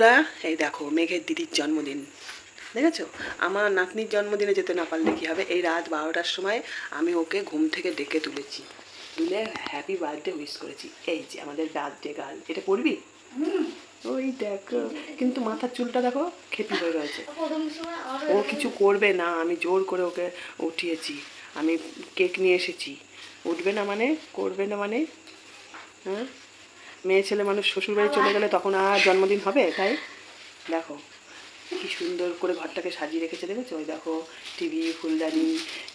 বন্ধুরা এই দেখো মেঘের দিদির জন্মদিন। দেখেছ? আমার নাতনির জন্মদিনে যেতে না পারলে কী হবে? এই রাত বারোটার সময় আমি ওকে ঘুম থেকে ডেকে তুলেছি। তুলে হ্যাপি বার্থডে উইশ করেছি। এই যে আমাদের বার্থডে গার্ল এটা পড়বি ওই দেখো। কিন্তু মাথার চুলটা দেখো খেপি হয়ে রয়েছে। ও কিছু করবে না আমি জোর করে ওকে উঠিয়েছি। আমি কেক নিয়ে এসেছি। উঠবে না মানে করবে না মানে হ্যাঁ? মেয়ে ছেলে মানুষ শ্বশুরবাড়ি চলে গেলে তখন আর জন্মদিন হবে তাই? দেখো কি সুন্দর করে ঘরটাকে সাজিয়ে রেখেছে দেখেছ? ওই দেখো টিভি ফুলদানি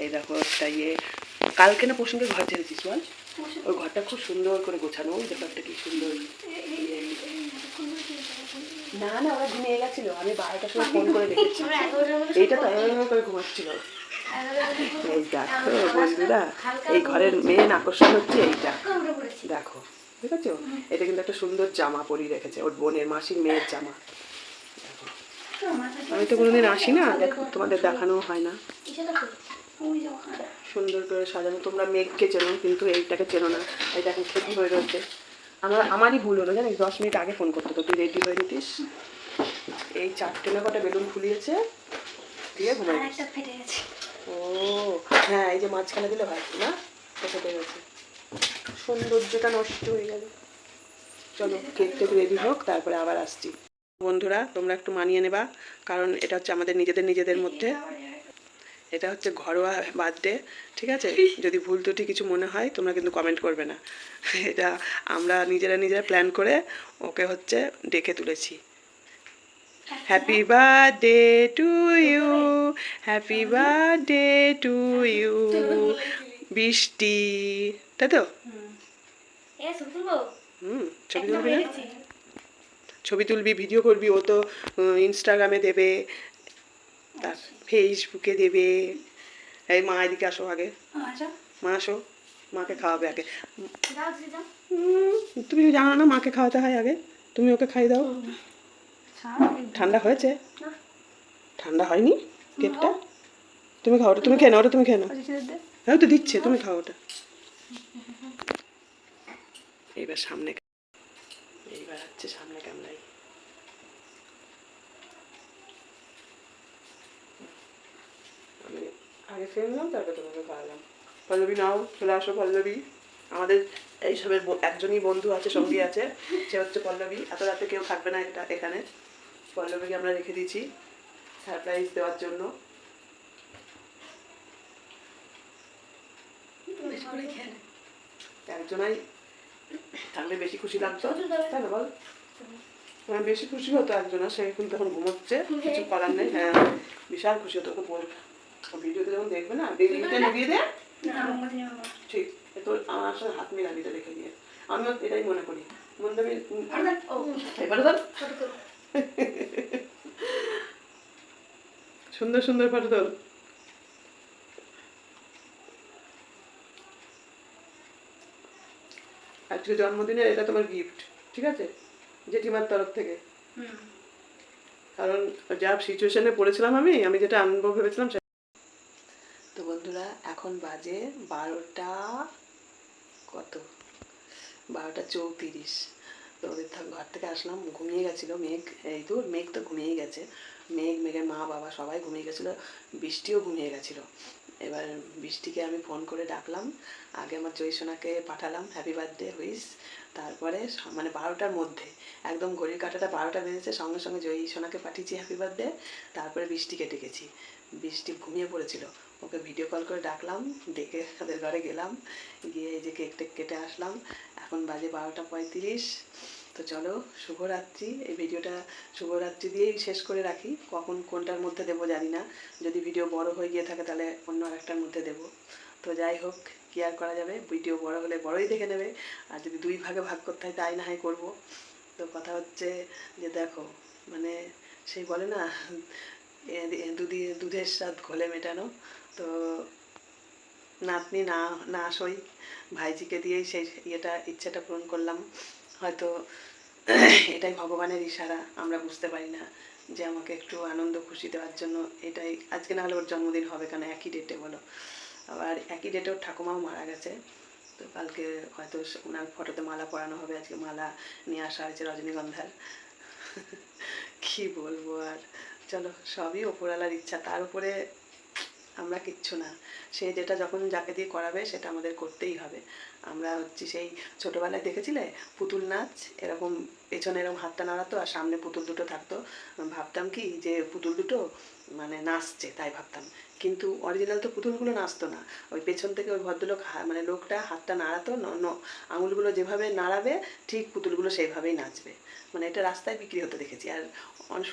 এই দেখো একটা ইয়ে। কালকে না পশুকে ঘর ছেড়েছিস বল? ওই ঘরটা খুব সুন্দর করে গোছানো ওই দেখো একটা কি সুন্দর ইয়ে। না না ওরা ঘুমিয়ে গেছিল আমি বারোটার সময় ফোন করে দেখেছি। এইটা তো করে ঘুমাচ্ছিল। এই দেখো বন্ধুরা এই ঘরের মেন আকর্ষণ হচ্ছে এইটা। দেখো ঠিক আছে এটা কিন্তু একটা সুন্দর জামা পরিয়ে রেখেছে ওর বোনের মাসির মেয়ের জামা। আমি তো কোনোদিন আসি না দেখো তোমাদের দেখানো হয় না। সুন্দর করে সাজানো তোমরা মেঘকে চেনো কিন্তু এইটাকে চেনো না। এইটা এখন ক্ষতি হয়ে রয়েছে। আমার আমারই ভুল হলো জানিস? দশ মিনিট আগে ফোন করতে তো তুই রেডি হয়ে নিতিস? এই চারটে না কটা বেলুন ফুলিয়েছে দিয়ে ঘুমাই ও হ্যাঁ এই যে মাঝখানে দিলে হয় না? এটা ফেটে গেছে। সৌন্দর্যটা নষ্ট হয়ে গেল। চলো কেক টেক রেডি হোক, তারপরে আবার আসছি। বন্ধুরা, তোমরা একটু মানিয়ে নেবা, কারণ এটা হচ্ছে আমাদের নিজেদের নিজেদের মধ্যে। এটা হচ্ছে ঘরোয়া বার্থডে, ঠিক আছে? যদি ভুল ত্রুটি কিছু মনে হয়, তোমরা কিন্তু কমেন্ট করবে না। এটা আমরা নিজেরা নিজেরা প্ল্যান করে ওকে হচ্ছে ডেকে তুলেছি। Happy birthday to you happy birthday to you Brishti তাই তো? হুম ছবি তুলবি না? ছবি তুলবি ভিডিও করবি ও তো ইনস্টাগ্রামে দেবে তার ফেসবুকে দেবে। এই মা এদিকে আসো আগে। মা আসো। মাকে খাওয়াবে আগে। তুমি জানো না মাকে খাওয়াতে হয় আগে। তুমি ওকে খাই দাও। ঠান্ডা হয়েছে? ঠান্ডা হয়নি? কেকটা তুমি খাও তুমি খেয়ে নাও ওটা তুমি খেয়ে নাও। হ্যাঁ তো দিচ্ছে, তুমি খাও ওটা। এইবার সামনে এইবার হচ্ছে সামনে ক্যামেরায়। আমি আগে খেয়ে নিলাম, তারপর তোমাকে খাওয়ালাম। পল্লবী, নাও, চলে আসো পল্লবী। আমাদের এইসবের একজনই বন্ধু আছে, সঙ্গী আছে। সে হচ্ছে পল্লবী। এত রাতে কেউ থাকবে না এটা এখানে। পল্লবীকে আমরা রেখে দিয়েছি সারপ্রাইজ দেওয়ার জন্য। একজনাই থাকলে বেশি খুশি লাগতো। তাই না বল? হ্যাঁ বেশি খুশি হতো একজনা সে কিন্তু এখন ঘুমোচ্ছে কিছু করার নেই। হ্যাঁ বিশাল খুশি হতো। ওকে বল। ভিডিওতে যখন দেখবে না নিয়ে দে। ঠিক আমার সাথে হাত মিলাবি তো রেখে দিয়ে আমিও এটাই মনে করি। মনে আমি এবারে ধর। সুন্দর সুন্দর ফটো তোল আজকে জন্মদিনের এটা তোমার গিফট ঠিক আছে? জেঠিমার তরফ থেকে। কারণ যা সিচুয়েশনে পড়েছিলাম আমি আমি যেটা আনব ভেবেছিলাম তো বন্ধুরা, এখন বাজে বারোটা কত? বারোটা চৌত্রিশ। তো ওদের ঘর থেকে আসলাম, ঘুমিয়ে গেছিল মেঘ, এই তো মেঘ তো ঘুমিয়েই গেছে। মেঘ, মেঘের মা বাবা সবাই ঘুমিয়ে গেছিল, বৃষ্টিও ঘুমিয়ে গেছিল। এবার বৃষ্টিকে আমি ফোন করে ডাকলাম। আগে আমার জয়সোনাকে পাঠালাম হ্যাপি বার্থডে হুইস। তারপরে মানে বারোটার মধ্যে, একদম ঘড়ির কাঁটাটা বারোটা বেজেছে, সঙ্গে সঙ্গে জয়ী সোনাকে পাঠিয়েছি হ্যাপি বার্থডে তারপরে বৃষ্টিকে ডেকেছি। বৃষ্টি ঘুমিয়ে পড়েছিল। ওকে ভিডিও কল করে ডাকলাম, ডেকে তাদের ঘরে গেলাম, গিয়ে এই যে কেক টেক কেটে আসলাম। এখন বাজে বারোটা পঁয়ত্রিশ। তো চলো, শুভরাত্রি। এই ভিডিওটা শুভরাত্রি দিয়েই শেষ করে রাখি। কখন কোনটার মধ্যে দেবো জানি না। যদি ভিডিও বড় হয়ে গিয়ে থাকে তাহলে অন্য আরেকটার মধ্যে দেবো। তো যাই হোক, কি আর করা যাবে? ভিডিও বড় হলে বড়ই দেখে নেবে। আর যদি দুই ভাগে ভাগ করতে হয়, তাই না হয় করব। তো কথা হচ্ছে যে দেখো মানে সেই বলে না দুধি দুধের স্বাদ ঘোলে মেটানো। তো নাতনি না না সই, ভাইজিকে দিয়েই সেই ইয়েটা, ইচ্ছাটা পূরণ করলাম। হয়তো এটাই ভগবানের ইশারা, আমরা বুঝতে পারি না যে আমাকে একটু আনন্দ, খুশি দেওয়ার জন্য এটাই। আজকে না হলে ওর জন্মদিন হবে কেন? একই ডেটে বলো। আবার একই ডেটে ওর ঠাকুমাও মারা গেছে। তো কালকে হয়তো ওনার ফটোতে মালা পরানো হবে, আজকে মালা নিয়ে আসা হয়েছে রজনীগন্ধার। কি বলব আর? চলো, সবই ওপরওয়ালার ইচ্ছা। তার উপরে আমরা কিচ্ছু না। সে যেটা যখন যাকে দিয়ে করাবে, সেটা আমাদের করতেই হবে। আমরা হচ্ছে সেই ছোটোবেলায় দেখেছিলে? পুতুল নাচ, এরকম পেছনে এরকম হাতটা নাড়াতো আর সামনে পুতুল দুটো থাকতো। ভাবতাম কি যে পুতুল দুটো মানে নাচছে, তাই ভাবতাম। কিন্তু অরিজিনাল তো পুতুলগুলো নাচতো না। ওই পেছন থেকে ওই ভদ্রলোক মানে লোকটা হাতটা নাড়াতো আঙুলগুলো যেভাবে নাড়াবে, ঠিক পুতুলগুলো সেইভাবেই নাচবে। মানে এটা রাস্তায় বিক্রি হতে দেখেছি। আর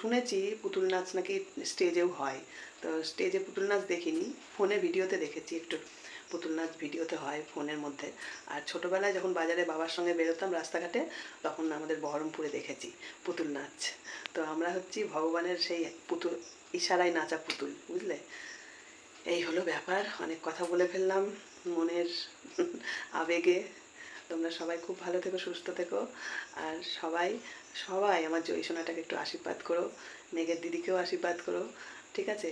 শুনেছি পুতুল নাচ নাকি স্টেজেও হয়। তো স্টেজে পুতুল নাচ দেখিনি, ফোনে ভিডিওতে দেখেছি একটু। পুতুল নাচ ভিডিওতে হয় ফোনের মধ্যে। আর ছোটোবেলায় যখন বাজারে বাবার সঙ্গে বেরোতাম রাস্তাঘাটে, তখন আমাদের বহরমপুরে দেখেছি পুতুল নাচ তো আমরা হচ্ছি ভগবানের সেই পুতুল, ইশারায় নাচা পুতুল, বুঝলে? এই হলো ব্যাপার। অনেক কথা বলে ফেললাম মনের আবেগে। তোমরা সবাই খুব ভালো থেকো, সুস্থ থেকো। আর সবাই সবাই আমার জয়সোনাটাকে একটু আশীর্বাদ করো, মেঘের দিদিকেও আশীর্বাদ করো, ঠিক আছে?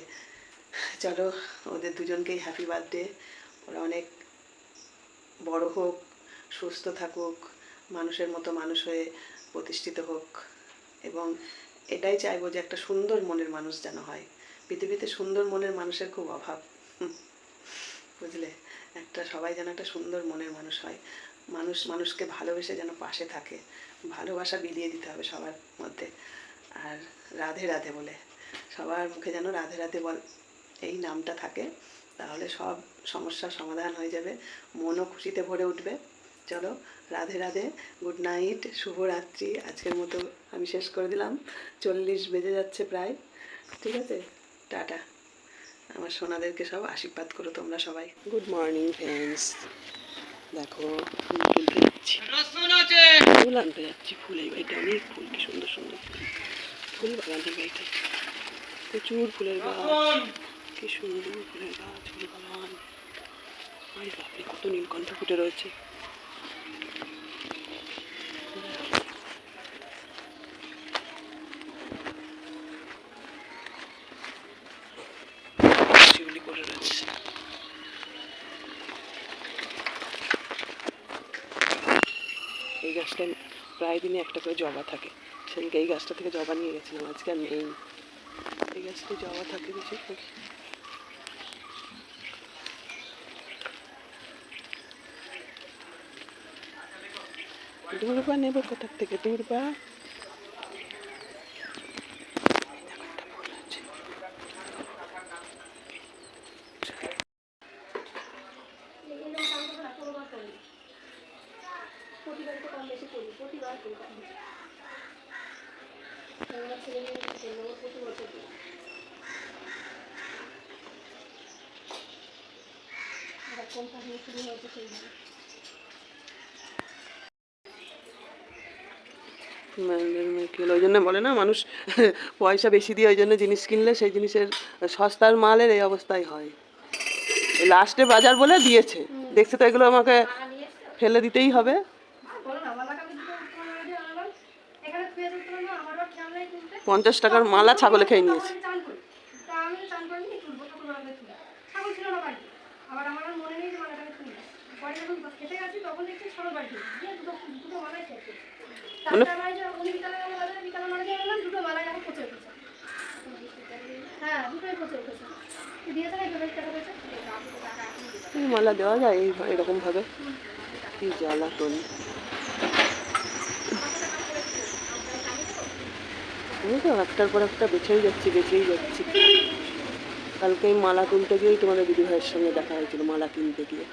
চলো, ওদের দুজনকেই হ্যাপি বার্থডে ওরা অনেক বড় হোক, সুস্থ থাকুক, মানুষের মতো মানুষ হয়ে প্রতিষ্ঠিত হোক। এবং এটাই চাইব যে একটা সুন্দর মনের মানুষ যেন হয়। পৃথিবীতে সুন্দর মনের মানুষের খুব অভাব। বুঝলে? একটা, সবাই যেন একটা সুন্দর মনের মানুষ হয়। মানুষ, মানুষকে ভালোবেসে যেন পাশে থাকে। ভালোবাসা বিলিয়ে দিতে হবে সবার মধ্যে। আর রাধে রাধে বলে। সবার মুখে যেন রাধে রাধে বল, এই নামটা থাকে। তাহলে সব সমস্যার সমাধান হয়ে যাবে। মনও খুশিতে ভরে উঠবে। চলো রাধে রাধে গুড নাইট শুভরাত্রি। আজকের মতো আমি শেষ করে দিলাম। চল্লিশ বেজে যাচ্ছে প্রায়। ঠিক আছে? টাটা। আমার সোনাদেরকে সব আশীর্বাদ করো তোমরা সবাই। গুড মর্নিং ফ্রেন্ডস দেখো ফুল যাচ্ছি। ফুল আনতে যাচ্ছি ফুল এই বাড়িটা অনেক ফুল কি সুন্দর সুন্দর ফুল। ফুল বাগানের বাড়িটা প্রচুর ফুলের গাছ। কি সুন্দর ফুলের গাছ বাগান বাপরে, কত নীলকণ্ঠ ফুটে রয়েছে। এই গাছটা প্রায় দিনে একটা করে জবা থাকে। সেদিনকে এই গাছটা থেকে জবা নিয়ে গেছিলাম, আজকে আর নেই এই গাছটা জবা থাকে বেশি দূর্বা নেব কোথার থেকে? দূর্বা দেখো একটা ফুল আছে। প্রতিবারই তো কম বেশি করি প্রতিবার করি কম বেশি আমার ছেলে মেয়ে জন্য প্রতি বছর করি আবার কোন কাহিনী শুরু হয়েছে সেই জন্য ম্যান্ডেল মেকিল ওই জন্য বলে না মানুষ পয়সা বেশি দিয়ে ওই জন্য জিনিস কিনলে সেই জিনিসের সস্তার মালের এই অবস্থাই হয়। লাস্টে বাজার বলে দিয়েছে। দেখছে তো এগুলো আমাকে ফেলে দিতেই হবে। পঞ্চাশ টাকার মালা ছাগলে খেয়ে নিয়েছে। তখন মালা দেওয়া যায় এই এরকম ভাবে কি জ্বালাতন আমি তো একটার পর একটা বেছেই যাচ্ছি বেছেই যাচ্ছি। কালকে এই মালা তুলতে গিয়েই তোমাদের দিদি ভাইয়ের সঙ্গে দেখা হয়েছিল, মালা কিনতে গিয়ে।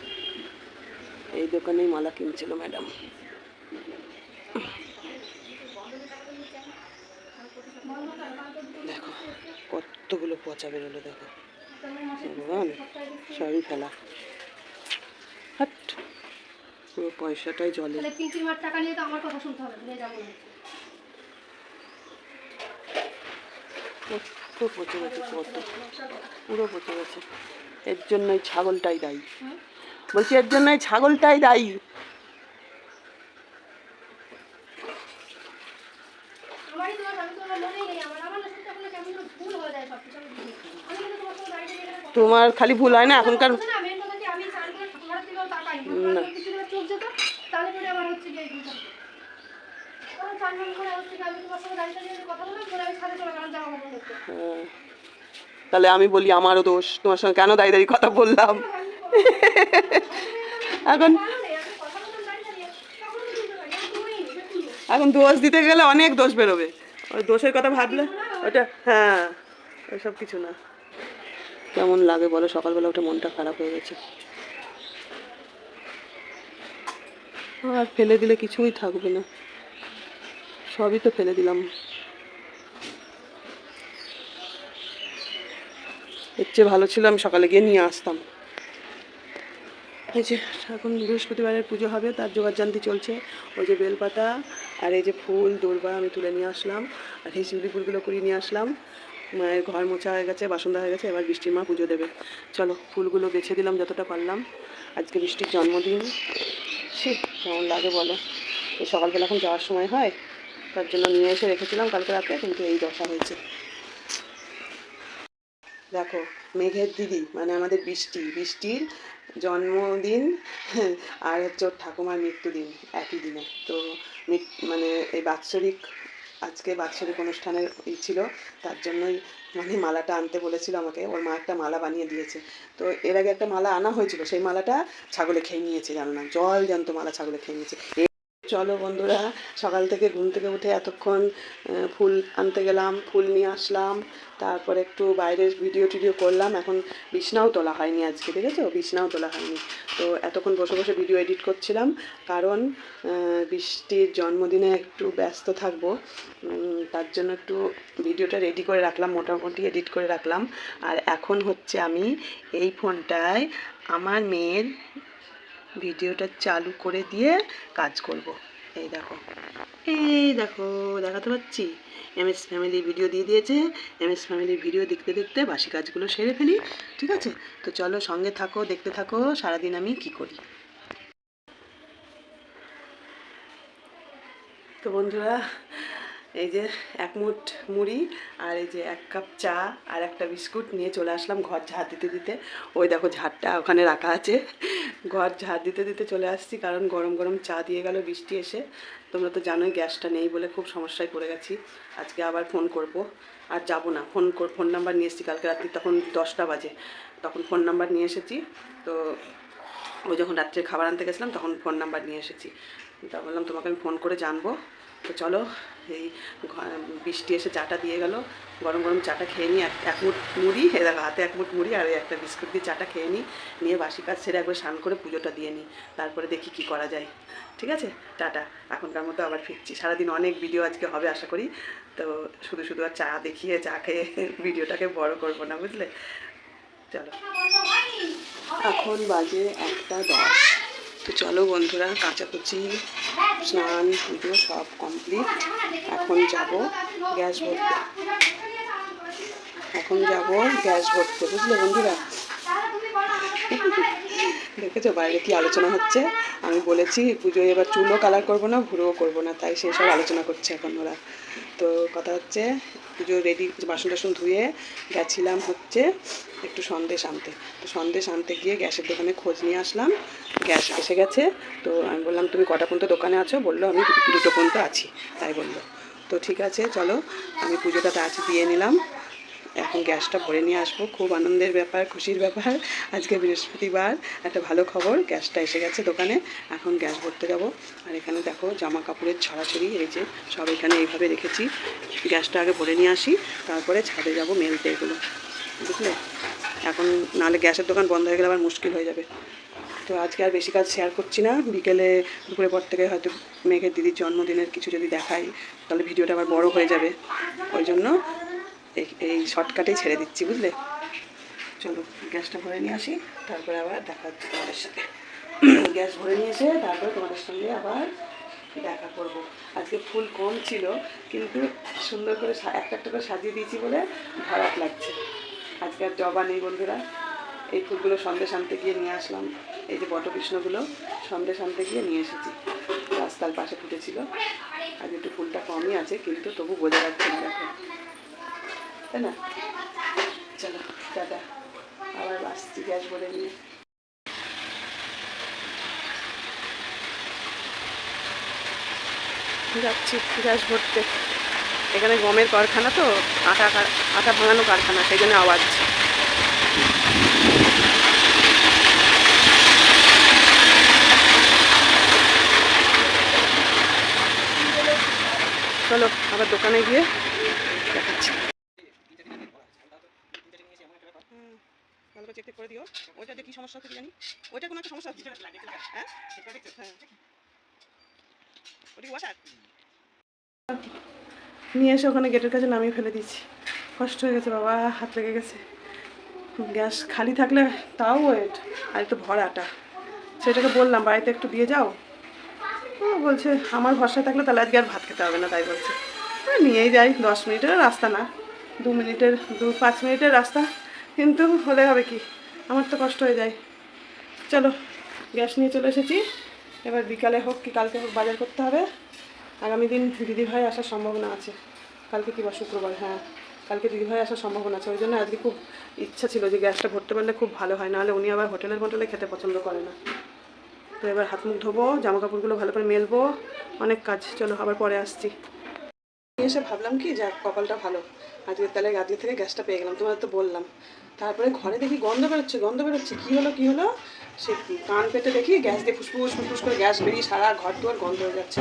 এই দোকানেই মালা কিনছিল ম্যাডাম দেখো কতগুলো পচা বেরোলো দেখো। ভগবান সবই ফেলা। হাট পুরো পয়সাটাই জলে। টাকা নিয়ে তো আমার কথা শুনতে হবে নিয়ে যাব না। কত পচে গেছে কত পুরো পচে গেছে। এর জন্যই ছাগলটাই দায়ী। বলছি এর জন্যই ছাগলটাই দায়ী আমারই তোমার আমি তো আমার মনেই নেই আমার আমার না সত্যি আপনার কেমন যেন ভুল হয়ে যায় সব কিছু আমি বুঝি। আমি কিন্তু তোমার সঙ্গে গাড়িতে গেলে কথা- তোমার খালি ভুল হয় না এখনকার বুঝো না, main কথা কি আমি চান করে ঠাকুমার দিকেও তাকাই না। আমার কিছু যদি চোখ যেত, তাহলে পরে আমার হচ্ছে গিয়ে এই ভুলটা হতো। তখন চান টান করে ওর থেকে আমি তোমার সঙ্গে দাঁড়িয়ে দাঁড়িয়ে কথা বললাম পরে আমি ছাদে চলে গেলাম জামা কাপড় ধরতে হ্যাঁ। তাহলে আমি বলি আমারও দোষ তোমার সঙ্গে কেন দাঁড়িয়ে দাঁড়িয়ে কথা বললাম? এখন ভালো নি এখন দোষ দিতে গেলে অনেক দোষ বেরোবে। ওই দোষের কথা ভাবলে ওটা হ্যাঁ ওইসব কিছু না। কেমন লাগে বলো? সকালবেলা ওটা মনটা খারাপ হয়ে গেছে। আর ফেলে দিলে কিছুই থাকবে না। সবই তো ফেলে দিলাম। এর চেয়ে ভালো ছিল আমি সকালে গিয়ে নিয়ে আসতাম। এই যে এখন বৃহস্পতিবারের পুজো হবে, তার জোগাড়জান্তি চলছে। ওই যে বেলপাতা আর এই যে ফুল দৌড়বা আমি তুলে নিয়ে আসলাম। আর এই শিউলি ফুলগুলো কুড়িয়ে নিয়ে আসলাম। মায়ের ঘর মোছা হয়ে গেছে বাসনদা হয়ে গেছে, এবার বৃষ্টির মা পুজো দেবে। চলো, ফুলগুলো বেছে দিলাম যতটা পারলাম। আজকে বৃষ্টির জন্মদিন। সে কেমন লাগে বলো? এই সকালবেলা এখন যাওয়ার সময় হয়, তার জন্য নিয়ে এসে রেখেছিলাম কালকে রাতে, কিন্তু এই দশা হয়েছে। দেখো, মেঘের দিদি মানে আমাদের বৃষ্টি। বৃষ্টির জন্মদিন আর হচ্ছে ওর ঠাকুমার মৃত্যুদিন একই দিনে। তো মানে এই বাৎসরিক আজকে বাৎসরিক অনুষ্ঠানের ই ছিল, তার জন্যই মানে মালাটা আনতে বলেছিল আমাকে। ওর মা একটা মালা বানিয়ে দিয়েছে। তো এর আগে একটা মালা আনা হয়েছিল, সেই মালাটা ছাগলে খেয়ে নিয়েছে, জানো না? জল জ্যান্ত মালা ছাগলে খেয়ে নিয়েছে। চলো বন্ধুরা, সকাল থেকে ঘুম থেকে উঠে এতক্ষণ ফুল আনতে গেলাম, ফুল নিয়ে আসলাম, তারপর একটু বাইরের ভিডিও টিডিও করলাম। এখন বিছনাও তোলা হয়নি আজকে, দেখেছ? বিছনাও তোলা হয়নি। তো এতক্ষণ বসে বসে ভিডিও এডিট করছিলাম, কারণ বৃষ্টির জন্মদিনে একটু ব্যস্ত থাকব। তার জন্য একটু ভিডিওটা রেডি করে রাখলাম, মোটামুটি এডিট করে রাখলাম। আর এখন হচ্ছে আমি এই ফোনটায় আমার মেয়ের ভিডিওটা চালু করে দিয়ে কাজ করব। এই দেখো। এই দেখো, দেখাতে পাচ্ছি? এম এস ফ্যামিলি ভিডিও দিয়ে দিয়েছে। এম এস ফ্যামিলির ভিডিও দেখতে দেখতে বাসি কাজগুলো সেরে ফেলি, ঠিক আছে? তো চলো সঙ্গে থাকো, দেখতে থাকো সারাদিন আমি কি করি। তো বন্ধুরা, এই যে এক মুঠ মুড়ি আর এই যে এক কাপ চা আর একটা বিস্কুট নিয়ে চলে আসলাম ঘর ঝাড় দিতে দিতে। ওই দেখো ঝাড়টা ওখানে রাখা আছে। ঘর ঝাড় দিতে দিতে চলে আসছি, কারণ গরম গরম চা দিয়ে গেল, বৃষ্টি এসে। তোমরা তো জানোই গ্যাসটা নেই বলে খুব সমস্যায় পড়ে গেছি। আজকে আবার ফোন করব। আর যাব না, ফোন ফোন নাম্বার নিয়ে এসেছি, কালকে রাত্রি তখন দশটা বাজে। তখন ফোন নাম্বার নিয়ে এসেছি, তো ওই যখন রাত্রে খাবার আনতে গেছিলাম, তখন ফোন নাম্বার নিয়ে এসেছি। তা বললাম তোমাকে আমি ফোন করে জানব। তো চলো, এই বৃষ্টি এসে চাটা দিয়ে গেল। গরম গরম চাটা খেয়ে নিই এক মুঠ মুড়ি দেখো হাতে এক মুঠ মুড়ি আর একটা বিস্কুট দিয়ে চাটা খেয়ে নিই। নিয়ে বাসি কাজ সেরে একবার স্নান করে পুজোটা দিয়ে নিই। তারপরে দেখি কি করা যায়। ঠিক আছে? টাটা। এখনকার মতো আবার ফিরছি। সারাদিন অনেক ভিডিও আজকে হবে আশা করি। তো শুধু শুধু আর চা দেখিয়ে, চা খেয়ে ভিডিওটাকে বড় করব না, বুঝলে? চলো। এখন বাজে একটা দশ। তো চলো বন্ধুরা, কাচাকুচি, স্নান, পুজো সব কমপ্লিট এখন যাব গ্যাস ভরতে। এখন যাব গ্যাস ভরতে, বুঝলে বন্ধুরা? দেখেছ, বাইরে কি আলোচনা হচ্ছে? আমি বলেছি, পুজোয় এবার চুলও কালার করব না, ভুরোও করব না, তাই সেসব আলোচনা করছে এখন ওরা। তো কথা হচ্ছে পুজো রেডি বাসন টাসন ধুয়ে গেছিলাম হচ্ছে একটু সন্দেশ আনতে। তো সন্দেশ আনতে গিয়ে গ্যাসের দোকানে খোঁজ নিয়ে আসলাম, গ্যাস এসে গেছে। তো আমি বললাম, তুমি কটা পর্যন্ত দোকানে আছো? বলল, আমি দুটো পর্যন্ত আছি। তাই বলল। তো ঠিক আছে, চলো, আমি পুজোটা তাড়াতাড়ি দিয়ে নিলাম। এখন গ্যাসটা ভরে নিয়ে আসব। খুব আনন্দের ব্যাপার, খুশির ব্যাপার। আজকে বৃহস্পতিবার, একটা ভালো খবর, গ্যাসটা এসে গেছে দোকানে। এখন গ্যাস ভরতে যাব। আর এখানে দেখো, জামা কাপড়ের ছড়াছড়ি, এই যে সব এখানে এইভাবে রেখেছি। গ্যাসটা আগে ভরে নিয়ে আসি, তারপরে ছাদে যাব মেলতে এগুলো। বুঝলে? এখন নাহলে গ্যাসের দোকান বন্ধ হয়ে গেলে আবার মুশকিল হয়ে যাবে। তো আজকে আর বেশি কাজ শেয়ার করছি না। বিকেলে, দুপুরের পর থেকে হয়তো মেঘের দিদির জন্মদিনের কিছু যদি দেখাই, তাহলে ভিডিওটা আবার বড় হয়ে যাবে। ওই জন্য এই শর্টকাটেই ছেড়ে দিচ্ছি, বুঝলে? চলো, গ্যাসটা ভরে নিয়ে আসি, তারপরে আবার দেখা হচ্ছে তোমাদের সাথে। গ্যাস ভরে নিয়ে এসে তারপরে তোমাদের সঙ্গে আবার দেখা করব। আজকে ফুল কম ছিল, কিন্তু সুন্দর করে একটা একটা করে সাজিয়ে দিয়েছি বলে ভরাট লাগছে। আজকে আর জবা নেই বন্ধুরা। এই ফুলগুলো সন্দেশ আনতে গিয়ে নিয়ে আসলাম। এই যে বটকৃষ্ণগুলো সন্দেশ আনতে গিয়ে নিয়ে এসেছি। রাস্তার পাশে ফুটেছিল। আজ একটু ফুলটা কমই আছে, কিন্তু তবু বোঝা যাচ্ছে না দেখো। তাই না? চলো, টাটা। আবার আসছি গ্যাস ভরে নিয়ে। যাচ্ছি গ্যাস ভরতে এখানে গমের কারখানা তো, আটা আটা ভাঙানো কারখানা, সেই জন্য আওয়াজ। চলো, আবার দোকানে গিয়ে দেখাচ্ছি হুম, করে চেক করে দিও। ওইটাতে কি সমস্যা হচ্ছে জানি? ওইটা কোনো একটা সমস্যা হচ্ছে। হ্যাঁ? হ্যাঁ নিয়ে এসে ওখানে গেটের কাছে নামিয়ে ফেলে দিয়েছি। কষ্ট হয়ে গেছে বাবা, হাত লেগে গেছে। গ্যাস খালি থাকলে তাও ওয়েট আর একটু ভরাটা। সেটাকে বললাম, বাড়িতে একটু দিয়ে যাও। বলছে, আমার ভরসা থাকলে তাহলে আজকে আর ভাত খেতে হবে না। তাই বলছে। নিয়েই যাই, দশ মিনিটের রাস্তা না। দু মিনিটের, দু, পাঁচ মিনিটের রাস্তা। কিন্তু হলে হবে কি? আমার তো কষ্ট হয়ে যায়। চলো, গ্যাস নিয়ে চলে এসেছি। এবার বিকালে হোক কি কালকে হোক বাজার করতে হবে। আগামী দিন দিদিভাই আসার সম্ভাবনা আছে। কালকে কি বা শুক্রবার হ্যাঁ। কালকে দিদিভাই আসার সম্ভাবনা আছে। ওই জন্য আজকে খুব ইচ্ছা ছিল যে গ্যাসটা ভরতে পারলে খুব ভালো হয়। নাহলে উনি আবার হোটেলের হোটেলে খেতে পছন্দ করে না। তো এবার হাত মুখ ধোবো জামা কাপড়গুলো ভালো করে মেলবো। অনেক কাজ। চলো, আবার পরে আসছি। এসে ভাবলাম কি যাক কপালটা ভালো। আজকে তাহলে আজকে থেকে গ্যাসটা পেয়ে গেলাম তোমাদের তো বললাম। তারপরে ঘরে দেখি গন্ধ বেরোচ্ছে গন্ধ বেরোচ্ছে। কী হলো কী হলো? সে কান পেতে দেখি গ্যাস দিয়ে ফুসফুস ফুসফুস করে গ্যাস বেরিয়ে সারা ঘর দুয়ার গন্ধ হয়ে যাচ্ছে।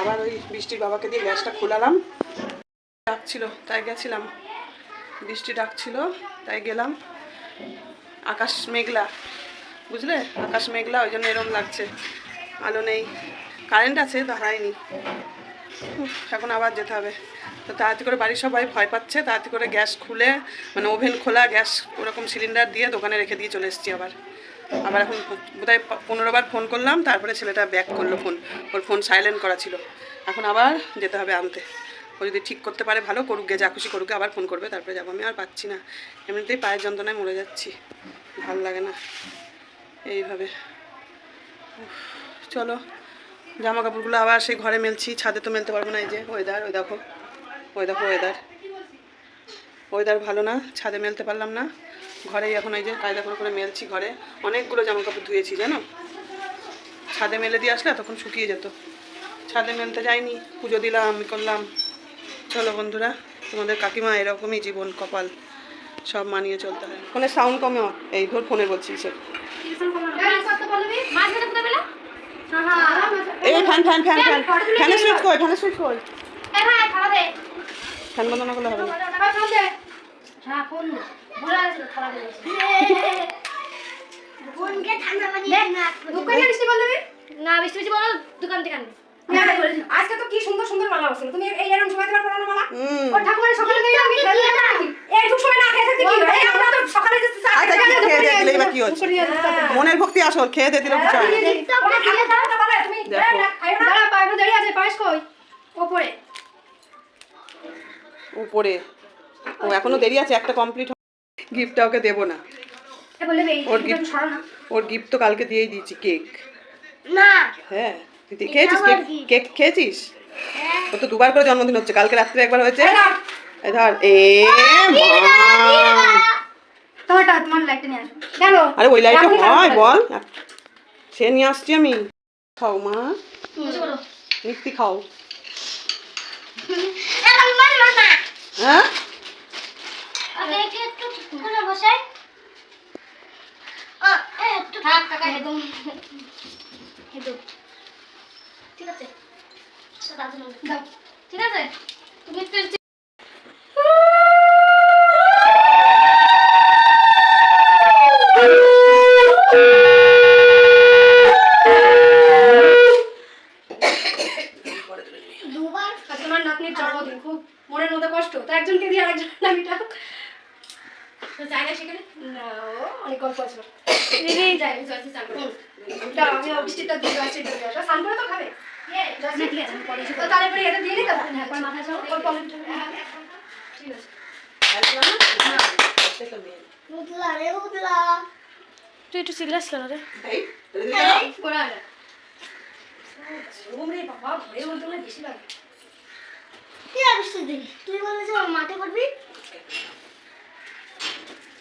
আবার ওই বৃষ্টির বাবাকে দিয়ে গ্যাসটা খোলালাম। ডাকছিল তাই গেছিলাম। বৃষ্টি ডাকছিল তাই গেলাম। আকাশ মেঘলা বুঝলে? আকাশ মেঘলা ওই জন্য এরম লাগছে। আলো নেই। কারেন্ট আছে তো উফ, এখন আবার যেতে হবে। তো তাড়াতাড়ি করে বাড়ির সবাই ভয় পাচ্ছে, তাড়াতাড়ি করে গ্যাস খুলে মানে ওভেন খোলা, গ্যাস ওরকম সিলিন্ডার দিয়ে দোকানে রেখে দিয়ে চলে এসেছি আবার। আবার এখন বোধহয় প- পনেরো বার ফোন করলাম, তারপরে ছেলেটা ব্যাক করল ফোন ওর ফোন সাইলেন্ট করা ছিল। এখন আবার যেতে হবে আনতে। ও যদি ঠিক করতে পারে ভালো করুক গে যা খুশি করুক, আবার ফোন করবে, তারপরে যাব। আমি আর পাচ্ছি না। এমনিতেই পায়ের যন্ত্রণায় মরে যাচ্ছি। ভালো লাগে না। এইভাবে। চলো। জামা কাপড়গুলো আবার সেই ঘরে মেলছি, ছাদে তো মেলতে পারব না এই যে ওয়েদার ওই দেখো ওই দেখো ওয়েদার ওয়েদার ভালো না, ছাদে মেলতে পারলাম না। ঘরেই এখন এই যে কায়দা করে করে মেলছি ঘরে। অনেকগুলো জামা কাপড় ধুয়েছি, জানো? ছাদে মেলে দিয়ে আসলে তখন শুকিয়ে যেত। ছাদে মেলতে যাইনি, পুজো দিলাম করলাম। চলো বন্ধুরা, তোমাদের কাকিমা এরকমই জীবন কপাল, সব মানিয়ে চলতে হয়। ফোনের সাউন্ড কমে, এই ধর ফোনে বলছি সে। এই ফ্যান ফ্যান ফ্যান ফ্যান। ফ্যানের সুইচ কই ফ্যানের সুইচ কই ফ্যান বন্ধ না করলে হবে না। বৃষ্টি বলো, দোকান থেকে আনবে। আজকে তো কি সুন্দর সুন্দর মালা তুমি এই এরকম সময় তোমার পড়ানো মালা? হুম। ওর সকালে দিয়ে আমি খেলে যেতাম নাকি এইটুক সময় না খেয়ে থাকতে কি হয়? আমরা তো সকালে যে আচ্ছা কি খেয়ে দিয়ে দিলে কি হচ্ছে? মনের ভক্তি আসল খেয়ে দিয়ে দিলে কিছু হয় না। ওরা খালি দাঁড়াতে পারে, তুমি দেখো। না, খাইও না। দাঁড়া পায়ে দাঁড়িয়ে আছে পায়েস কই? ওপরে। উপরে। ও এখনও দেরি আছে একটা কমপ্লিট গিফটটা ওকে দেবো না। ওর না ওর গিফট তো কালকে দিয়েই দিয়েছি কেক। না। হ্যাঁ। তুই খেয়েছিস? কেক কেক খেয়েছিস? ও তো দুবার করে জন্মদিন হচ্ছে কালকে রাত্রে একবার হয়েছে। ধর। এ আরে ওই লাইটটা হয় বল। সে নিয়ে আসছি আমি। খাও মা। মিষ্টি খাও। হ্যাঁ? থাক কাকা একদম। হেদু ঠিক আছে। ঠিক আছে? তুমি একটু একজনকে দিয়ে আরেকজন নামিটা তো যাই না সেখানে অনেক গল্প আছে। করে। দাও আমি বৃষ্টিটা দিয়ে দিয়ে আসো। স্নান করে তো খাবে? হ্যাঁ তুই একটু সিরিয়াস কেন রে মাঠে করবি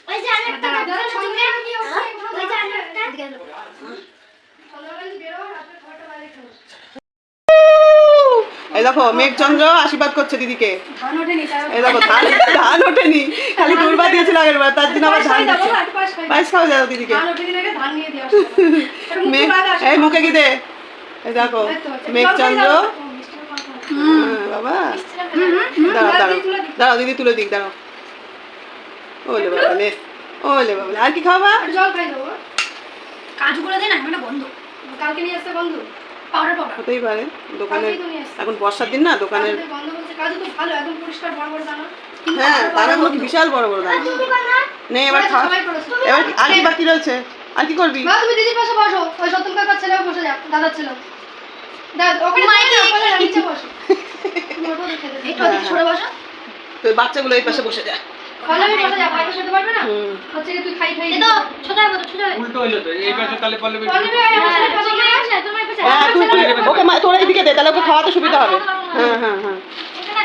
হ্যাঁ এদিকে আসো। সন্ধ্যাবেলা যদি বেরো, রাত্রে খাবারটা বাইরে খাব। এই দেখো মেঘচন্দ্র আশীর্বাদ করছে দিদিকে। এই দেখো ধান ধান ওঠেনি। খালি দুর্বা দিয়েছিল আগের বার তার জন্য আবার ধান দিচ্ছে। পায়েস খাওয়া যাও দিদিকে। দিন এই মুখে কি দে? এই দেখো মেঘচন্দ্র। বাবা। দাঁড়াও দাঁড়াও। দিদি তুলে দাঁড়াও দিদি তুলে দিক দাঁড়াও। ওলে বাবা লে ওলে বাবা। আর কি খাওয়া জল খাই দেবো কাজগুলো দে না বন্ধ। কালকে নিয়ে আসতে বন্ধু। পাউডার পাউডার হতেই পারে। দোকানে এখন বর্ষার দিন না দোকানের ভালো একদম পরিষ্কার বড় বড় দানা। হ্যাঁ দানাগুলো বিশাল বড় বড় দানা। নে এবার। এবার আর কি বাকি রয়েছে? আর কি করবি? মা তুমি দিদির পাশে বসো। ওই সত্যম কাকার ছেলেও বসে দাদার ছেলে দাদা ওখানে যাও, নিচে বসো। একটু ওদিকে সরে বসো। বাচ্চাগুলো এই পাশে বসে যা ভালো আমি বসে যাও ভাই তো পারবে না? হচ্ছে কি তুই খাই খাই। এই তো সোজা বসো সোজা উল্টো হইল তো এই পাশে তাহলে পল্লবী হ্যাঁ তুই ওকে মা- তোরা এইদিকে দে তাহলে ওকে খাওয়াতে সুবিধা হবে। হ্যাঁ হ্যাঁ হ্যাঁ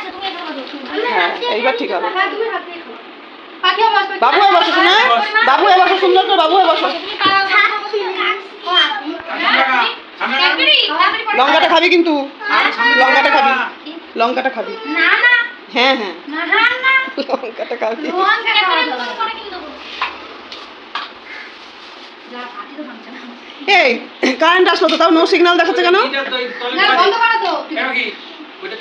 তুমি এখানে বসো। হ্যাঁ এইবার ঠিক হবে। হ্যাঁ তুমি হাত দিয়ে খাও। পাখিও বসবে। বাবু হয়ে বসো। শোনা বাবু হয়ে বসো সুন্দর করে বাবু হয়ে বসো। লঙ্কাটা খাবি কিন্তু। লঙ্কাটা খাবি। লঙ্কাটা খাবি। না না। হ্যাঁ হ্যাঁ। না না না। লঙ্কাটা খাবি। রোহন এই কারেন্ট আসলো তো তাও নো সিগন্যাল দেখাচ্ছে কেন?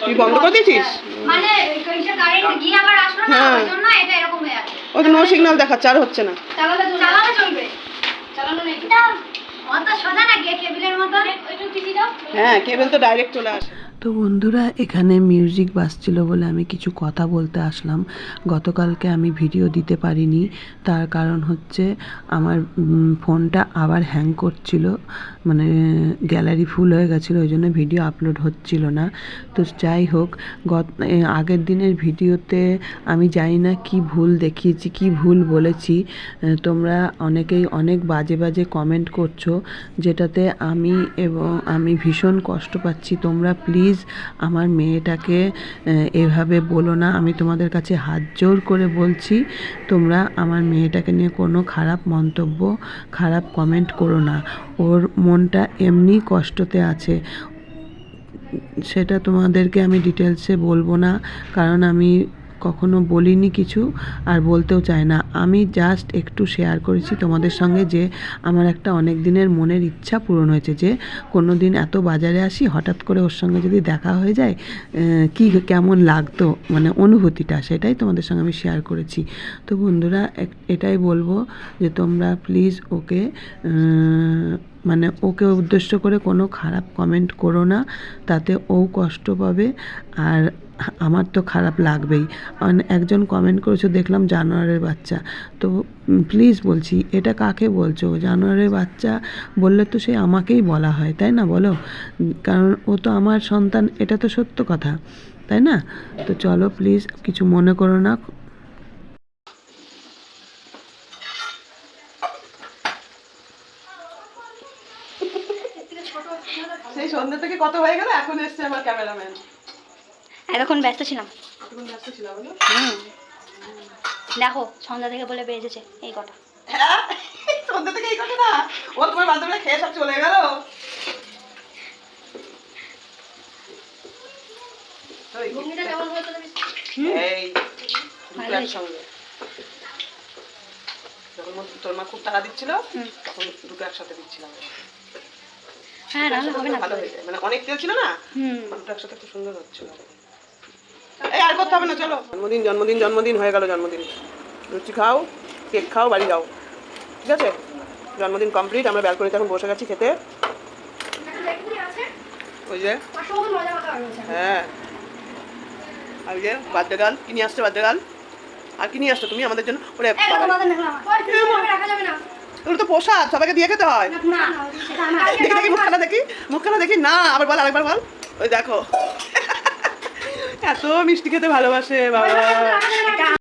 তুই বন্ধ করে দিয়েছিস? মানে কইসা কারেন্ট গিয়ে আবার আসলো না হ্যাঁ। ওই জন্য এটা এরকম হয়ে আছে। ওই তো নো সিগন্যাল দেখাচ্ছে আর হচ্ছে না। চালালে চলবে। চালানো চলবে। চালানো নেই। এটা অত সোজা না গিয়ে কেবিলের মতো একটু টিপি দাও। হ্যাঁ কেবল তো ডাইরেক্ট চলে আসে। তো বন্ধুরা, এখানে মিউজিক বাজছিল বলে আমি কিছু কথা বলতে আসলাম। গতকালকে আমি ভিডিও দিতে পারিনি। তার কারণ হচ্ছে, আমার ফোনটা আবার হ্যাং করছিল। মানে গ্যালারি ফুল হয়ে গেছিল, ওই জন্য ভিডিও আপলোড হচ্ছিল না। তো যাই হোক, গত আগের দিনের ভিডিওতে আমি জানি না কি ভুল দেখিয়েছি, কি ভুল বলেছি। তোমরা অনেকেই অনেক বাজে বাজে কমেন্ট করছ, যেটাতে আমি এবং আমি ভীষণ কষ্ট পাচ্ছি। তোমরা প্লিজ আমার মেয়েটাকে এভাবে বলো না, আমি তোমাদের কাছে হাত জোর করে বলছি, তোমরা আমার মেয়েটাকে নিয়ে কোনো খারাপ মন্তব্য, খারাপ কমেন্ট করো না। ওর মনটা এমনি কষ্টতে আছে। সেটা তোমাদেরকে আমি ডিটেলসে বলব না কারণ আমি কখনো বলিনি কিছু আর বলতেও চায় না। আমি জাস্ট একটু শেয়ার করেছি তোমাদের সঙ্গে যে আমার একটা অনেক দিনের মনের ইচ্ছা পূরণ হয়েছে যে কোনো দিন এত বাজারে আসি, হঠাৎ করে ওর সঙ্গে যদি দেখা হয়ে যায় কি কেমন লাগতো মানে অনুভূতিটা সেটাই তোমাদের সঙ্গে আমি শেয়ার করেছি। তো বন্ধুরা এটাই বলব যে তোমরা প্লিজ ওকে মানে ওকে উদ্দেশ্য করে কোনো খারাপ কমেন্ট করো না, তাতে ও কষ্ট পাবে আর আমার তো খারাপ লাগবেই। একজন কমেন্ট করেছ, দেখলাম জানোয়ারের বাচ্চা। তো প্লিজ বলছি, এটা কাকে বলছো? জানোয়ারের বাচ্চা বললে তো সে আমাকেই বলা হয়, তাই না বলো? কারণ ও তো আমার সন্তান, এটা তো সত্য কথা, তাই না? তো চলো প্লিজ কিছু মনে করো না। সেই সন্ধ্যা থেকে কত হয়ে গেল? এখন এসছে আমার ক্যামেরাম্যান এতক্ষণ ব্যস্ত ছিলাম। এখন ব্যস্ত ছিলাম দেখো সন্ধ্যা থেকে বলে বেজেছে এই কটা। হ্যাঁ? সন্ধ্যা থেকে এই কথা না? ও তোমার বান্ধবীরা খেয়ে সব চলে গেল? তোর মা খুব দিচ্ছিল দুটো একসাথে দিচ্ছিলাম। হ্যাঁ ভালো হয়ে যায়। মানে অনেক তেল ছিল না? হুম। দুটো একসাথে খুব সুন্দর হচ্ছিল। এই আর করতে হবে না চলো। জন্মদিন জন্মদিন জন্মদিন হয়ে গেল জন্মদিন। লুচি খাও কেক খাও বাড়ি যাও। ঠিক আছে? জন্মদিন কমপ্লিট আমরা ব্যালকনিতে এখন বসে গেছি খেতে। ওই যে। হয়ে। আর ওই যে বার্থডে গার্ল কি নিয়ে আসছে বার্থডে গার্ল আর কি নিয়ে আসছো তুমি আমাদের জন্য? ওরে তোর তো পোশাক সবাইকে দিয়ে খেতে হয়। দেখি দেখি মুখখানা দেখি। মুখখানা দেখি। না আবার বল আরেকবার বল। ওই দেখো। এত মিষ্টি খেতে ভালোবাসে বাবা।